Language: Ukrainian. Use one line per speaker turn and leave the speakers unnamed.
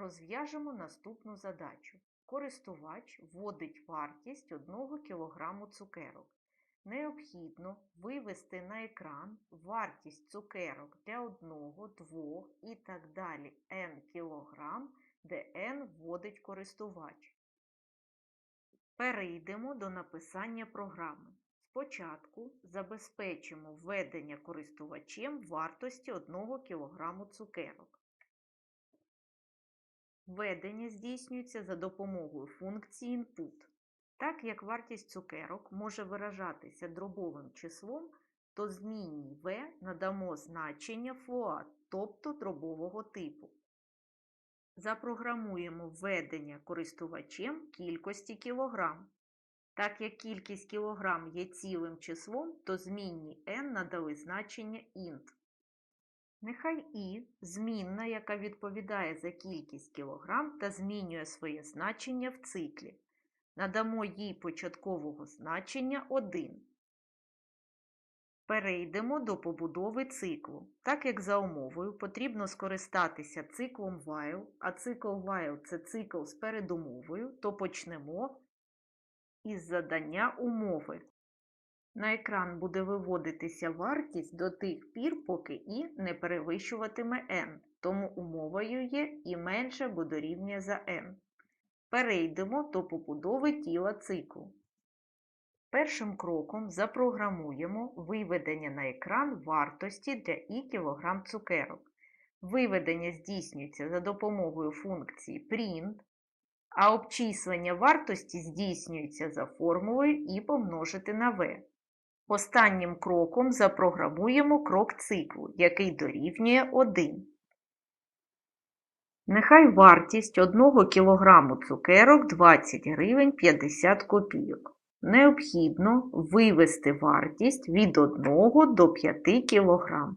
Розв'яжемо наступну задачу. Користувач вводить вартість 1 кг цукерок. Необхідно вивести на екран вартість цукерок для 1, 2 і так далі n кг, де n вводить користувач. Перейдемо до написання програми. Спочатку забезпечимо введення користувачем вартості 1 кг цукерок. Введення здійснюється за допомогою функції input. Так як вартість цукерок може виражатися дробовим числом, то змінній v надамо значення float, тобто дробового типу. Запрограмуємо введення користувачем кількості кілограм. Так як кількість кілограм є цілим числом, то змінній n надали значення int. Нехай і змінна, яка відповідає за кількість кілограм та змінює своє значення в циклі. Надамо їй початкового значення 1. Перейдемо до побудови циклу. Так як за умовою потрібно скористатися циклом while, а цикл while – це цикл з передумовою, то почнемо із задання умови. На екран буде виводитися вартість до тих пір, поки і не перевищуватиме n, тому умовою є і менше або дорівнює за n. Перейдемо до побудови тіла циклу. Першим кроком запрограмуємо виведення на екран вартості для і кг цукерок. Виведення здійснюється за допомогою функції print, а обчислення вартості здійснюється за формулою і помножити на v. Останнім кроком запрограмуємо крок циклу, який дорівнює 1. Нехай вартість 1 кг цукерок 20 гривень 50 копійок. Необхідно вивести вартість від 1 до 5 кг.